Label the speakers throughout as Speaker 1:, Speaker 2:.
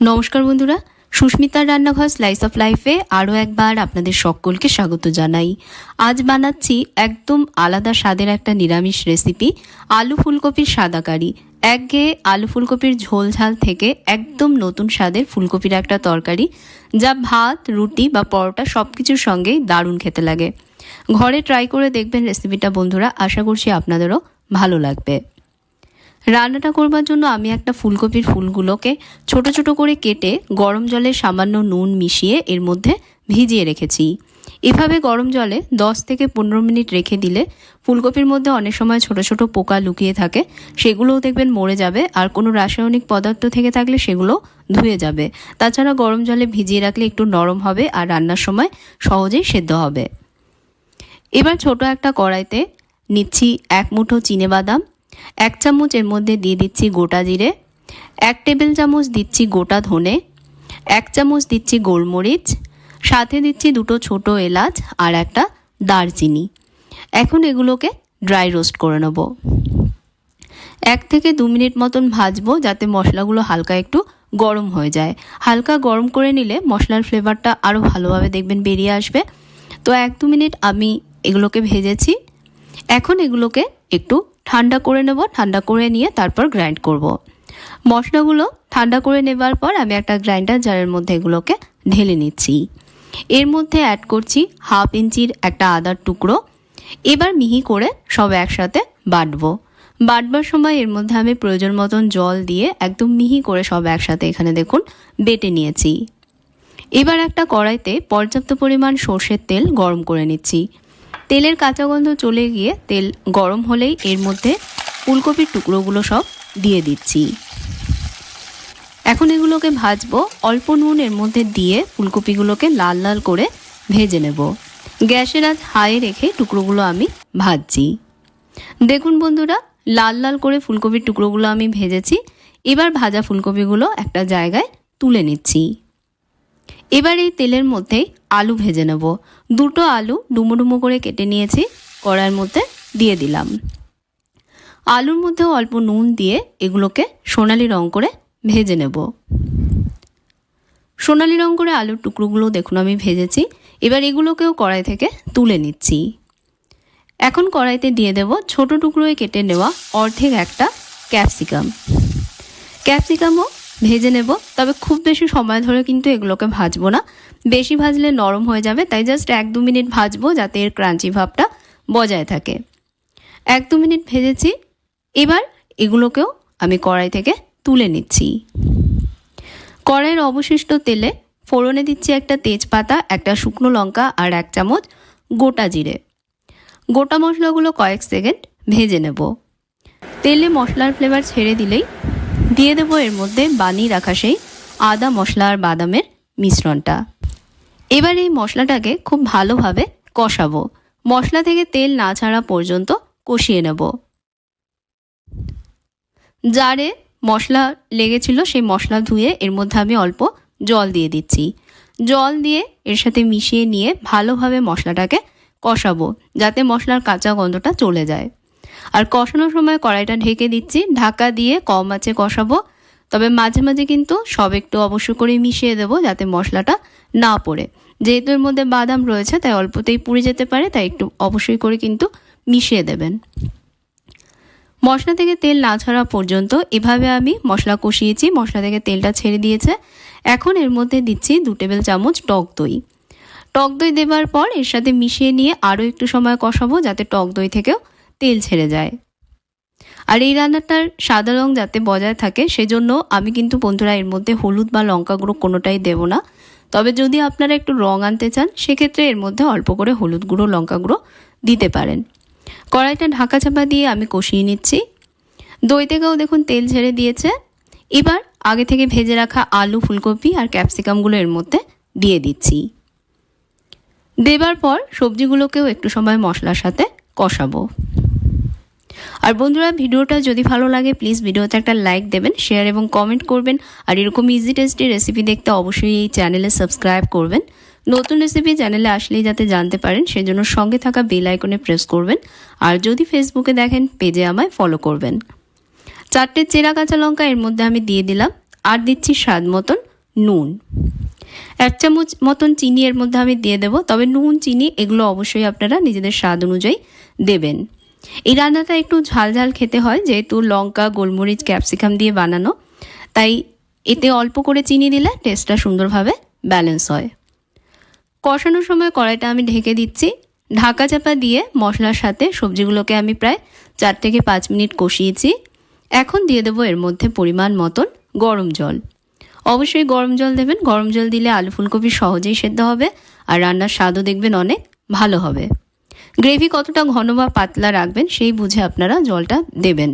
Speaker 1: নমস্কার বন্ধুরা, সুস্মিতার রান্নাঘর স্লাইস অফ লাইফে আরও একবার আপনাদের সকলকে স্বাগত জানাই। আজ বানাচ্ছি একদম আলাদা স্বাদের একটা নিরামিষ রেসিপি আলু ফুলকপির সাদা কারি। একঘেয়ে আলু ফুলকপির ঝোল ঝাল থেকে একদম নতুন স্বাদের ফুলকপির একটা তরকারি, যা ভাত, রুটি বা পরোটা সব কিছুর সঙ্গেই দারুণ খেতে লাগে। ঘরে ট্রাই করে দেখবেন রেসিপিটা বন্ধুরা, আশা করছি আপনাদেরও ভালো লাগবে। রান্নাটা করবার জন্য আমি একটা ফুলকপির ফুলগুলোকে ছোট ছোট করে কেটে গরম জলে সামান্য নুন মিশিয়ে এর মধ্যে ভিজিয়ে রেখেছি। এভাবে গরম জলে 10 থেকে পনেরো মিনিট রেখে দিলে ফুলকপির মধ্যে অনেক সময় ছোট ছোট পোকা লুকিয়ে থাকে, সেগুলোও দেখবেন মরে যাবে আর কোনো রাসায়নিক পদার্থ থেকে থাকলে সেগুলো ধুয়ে যাবে। তাছাড়া গরম জলে ভিজিয়ে রাখলে একটু নরম হবে আর রান্নার সময় সহজেই সেদ্ধ হবে। এবার ছোট একটা কড়াইতে নিচ্ছি এক মুঠো বাদাম এক চামচ এর মধ্যে দিয়ে দিচ্ছি গোটা জিরে, এক টেবিল চামচ দিচ্ছি গোটা ধনে, এক চামচ দিচ্ছি গোলমরিচ, সাথে দিচ্ছি দুটো ছোট এলাচ আর একটা দারচিনি। এখন এগুলোকে ড্রাই রোস্ট করে নেব। এক থেকে দু মিনিট মতন ভাজবো যাতে মশলাগুলো হালকা একটু গরম হয়ে যায়। হালকা গরম করে নিলে মশলার ফ্লেভারটা আরও ভালোভাবে দেখবেন বেরিয়ে আসবে। তো এক দু মিনিট আমি এগুলোকে ভেজেছি। এখন এগুলোকে একটু ঠান্ডা করে নেব, ঠান্ডা করে নিয়ে তারপর গ্রাইন্ড করব। মশলাগুলো ঠান্ডা করে নেবার পর আমি একটা গ্রাইন্ডার জারের মধ্যে এগুলোকে ঢেলে নিচ্ছি। এর মধ্যে অ্যাড করছি হাফ ইঞ্চির একটা আদার টুকরো। এবার মিহি করে সব একসাথে বাটবো। বাটবার সময় এর মধ্যে আমি প্রয়োজন মতন জল দিয়ে একদম মিহি করে সব একসাথে এখানে দেখুন বেটে নিয়েছি। এবার একটা কড়াইতে পর্যাপ্ত পরিমাণ সর্ষের তেল গরম করে নিচ্ছি। তেলের কাঁচা গন্ধ চলে গিয়ে তেল গরম হলেই এর মধ্যে ফুলকপির টুকরোগুলো সব দিয়ে দিচ্ছি। এখন এগুলোকে ভাজবো। অল্প নুন এর মধ্যে দিয়ে ফুলকপিগুলোকে লাল লাল করে ভেজে নেব। গ্যাসের আজ হাই রেখে টুকরোগুলো আমি ভাজছি। দেখুন বন্ধুরা, লাল লাল করে ফুলকপির টুকরোগুলো আমি ভেজেছি। এবার ভাজা ফুলকপিগুলো একটা জায়গায় তুলে নিচ্ছি। এবার এই তেলের মধ্যেই আলু ভেজে নেব। দুটো আলু ডুমো ডুমো করে কেটে নিয়েছি, কড়াইয়ের মধ্যে দিয়ে দিলাম। আলুর মধ্যে অল্প নুন দিয়ে এগুলোকে সোনালি রং করে ভেজে নেব। সোনালি রং করে আলুর টুকরোগুলো দেখুন, আমি ভেজেছি। এবার এগুলোকেও কড়াই থেকে তুলে নিচ্ছি। এখন কড়াইতে দিয়ে দেব ছোট টুকরোয় কেটে নেওয়া অর্ধেক একটা ক্যাপসিকাম। ক্যাপসিকামও ভেজে নেব। তবে খুব বেশি সময় ধরে কিন্তু এগুলোকে ভাজবো না। বেশি ভাজলে নরম হয়ে যাবে, তাই জাস্ট এক দু মিনিট ভাজবো যাতে এর ক্রাঞ্চি ভাবটা বজায় থাকে। এক দু মিনিট ভেজেছি, এবার এগুলোকেও আমি কড়াই থেকে তুলে নিচ্ছি। কড়াইয়ের অবশিষ্ট তেলে ফোড়নে দিচ্ছি একটা তেজপাতা, একটা শুকনো লঙ্কা আর এক চামচ গোটা জিরে। গোটা মশলাগুলো কয়েক সেকেন্ড ভেজে নেব। তেলে মশলার ফ্লেভার ছেড়ে দিলেই দিয়ে দেবো এর মধ্যে বানিয়ে রাখা সেই আদা মশলা আর বাদামের মিশ্রণটা। এবার এই মশলাটাকে খুব ভালোভাবে কষাবো। মশলা থেকে তেল না ছাড়া পর্যন্ত কষিয়ে নেব। জারে মশলা লেগেছিল সেই মশলা ধুয়ে এর মধ্যে আমি অল্প জল দিয়ে দিচ্ছি। জল দিয়ে এর সাথে মিশিয়ে নিয়ে ভালোভাবে মশলাটাকে কষাবো, যাতে মশলার কাঁচা গন্ধটা চলে যায়। আর কষানোর সময় কড়াইটা ঢেকে দিচ্ছি। ঢাকা দিয়ে কম আঁচে কষাবো। তবে মাঝে মাঝে কিন্তু সব একটু অবশ্য করে মিশিয়ে দেবো যাতে মশলাটা না পড়ে। যেহেতু এর মধ্যে বাদাম রয়েছে, তাই অল্পতেই পুড়ে যেতে পারে, তাই একটু অবশ্যই করে কিন্তু মিশিয়ে দেবেন। মশলা থেকে তেল না ছাড়া পর্যন্ত এভাবে আমি মশলা কষিয়েছি, মশলা থেকে তেলটা ছেড়ে দিয়েছে। এখন এর মধ্যে দিচ্ছি দু টেবিল চামচ টক দই। টক দই দেবার পর এর সাথে মিশিয়ে নিয়ে আরও একটু সময় কষাবো যাতে টক দই থেকেও তেল ছেড়ে যায়। আর এই রান্নাটার সাদা রং যাতে বজায় থাকে, সেজন্য আমি কিন্তু বন্ধুরা এর মধ্যে হলুদ বা লঙ্কা গুঁড়ো কোনোটাই দেবো না। তবে যদি আপনারা একটু রং আনতে চান, সেক্ষেত্রে এর মধ্যে অল্প করে হলুদ গুঁড়ো, লঙ্কা গুঁড়ো দিতে পারেন। কড়াইটা ঢাকা চাপা দিয়ে আমি কষিয়ে নিচ্ছি। দই থেকেও দেখুন তেল ছেড়ে দিয়েছে। এবার আগে থেকে ভেজে রাখা আলু, ফুলকপি আর ক্যাপসিকামগুলো এর মধ্যে দিয়ে দিচ্ছি। দেবার পর সবজিগুলোকেও একটু সময় মশলার সাথে কষাবো। আর বন্ধুরা, ভিডিওটা যদি ভালো লাগে প্লিজ ভিডিওতে একটা লাইক দেবেন শেয়ার এবং কমেন্ট করবেন। আর এরকম ইজি টেস্টি রেসিপি দেখতে অবশ্যই এই চ্যানেলে সাবস্ক্রাইব করবেন। নতুন রেসিপি চ্যানেলে আসলেই যাতে জানতে পারেন, সেজন্য সঙ্গে থাকা বেল আইকনে প্রেস করবেন। আর যদি ফেসবুকে দেখেন পেজে আমায় ফলো করবেন। চারটে চেরা কাঁচা লঙ্কা এর মধ্যে আমি দিয়ে দিলাম। আর দিচ্ছি স্বাদ মতন নুন। এক চামচ মতন চিনি এর মধ্যে আমি দিয়ে দেবো। তবে নুন, চিনি এগুলো অবশ্যই আপনারা নিজেদের স্বাদ অনুযায়ী দেবেন। এই রান্নাটা একটু ঝাল ঝাল খেতে হয়, যেহেতু লঙ্কা, গোলমরিচ, ক্যাপসিকাম দিয়ে বানানো। তাই এতে অল্প করে চিনি দিলে টেস্টটা সুন্দরভাবে ব্যালেন্স হয়। কষানোর সময় কড়াইটা আমি ঢেকে দিচ্ছি। ঢাকা চাপা দিয়ে মশলার সাথে সবজিগুলোকে আমি প্রায় চার থেকে পাঁচ মিনিট কষিয়েছি। এখন দিয়ে দেবো এর মধ্যে পরিমাণ মতন গরম জল। অবশ্যই গরম জল দেবেন। গরম জল দিলে আলু ফুলকপি সহজেই সেদ্ধ হবে আর রান্নার স্বাদও দেখবেন অনেক ভালো হবে। গ্রেভি কতটা ঘন বা পাতলা রাখবেন, সেই বুঝে আপনারা জলটা দেবেন।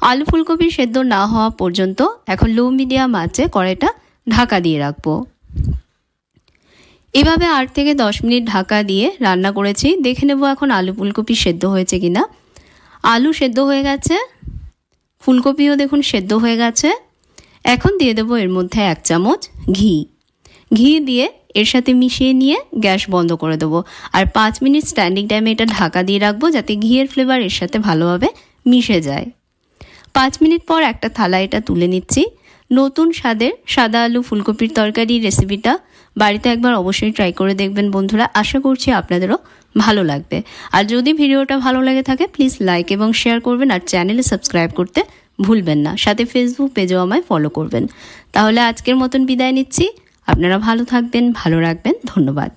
Speaker 1: আলু ফুলকপি সেদ্ধ না হওয়া পর্যন্ত এখন লো মিডিয়াম আঁচে কড়াইটা ঢাকা দিয়ে রাখব। এভাবে আট থেকে দশ মিনিট ঢাকা দিয়ে রান্না করেছি। দেখে নেব এখন আলু ফুলকপি সেদ্ধ হয়েছে কি না আলু সেদ্ধ হয়ে গেছে। ফুলকপিও দেখুন সেদ্ধ হয়ে গেছে। এখন দিয়ে দেবো এর মধ্যে এক চামচ ঘি। ঘি দিয়ে এর সাথে মিশিয়ে নিয়ে গ্যাস বন্ধ করে দেবো। আর পাঁচ মিনিট স্ট্যান্ডিং টাইমে এটা ঢাকা দিয়ে রাখব যাতে ঘিয়ের ফ্লেভার এর সাথে ভালোভাবে মিশে যায়। পাঁচ মিনিট পর একটা থালা এটা তুলে নিচ্ছি। নতুন স্বাদের সাদা আলু ফুলকপির তরকারি রেসিপিটা বাড়িতে একবার অবশ্যই ট্রাই করে দেখবেন বন্ধুরা। আশা করছি আপনাদেরও ভালো লাগবে। আর যদি ভিডিওটা ভালো লাগে থাকে প্লিজ লাইক এবং শেয়ার করবেন আর চ্যানেলে সাবস্ক্রাইব করতে ভুলবেন না। সাথে ফেসবুক পেজেও আমায় ফলো করবেন। তাহলে আজকের মতন বিদায় নিচ্ছি। আপনারা ভালো থাকবেন ভালো রাখবেন ধন্যবাদ।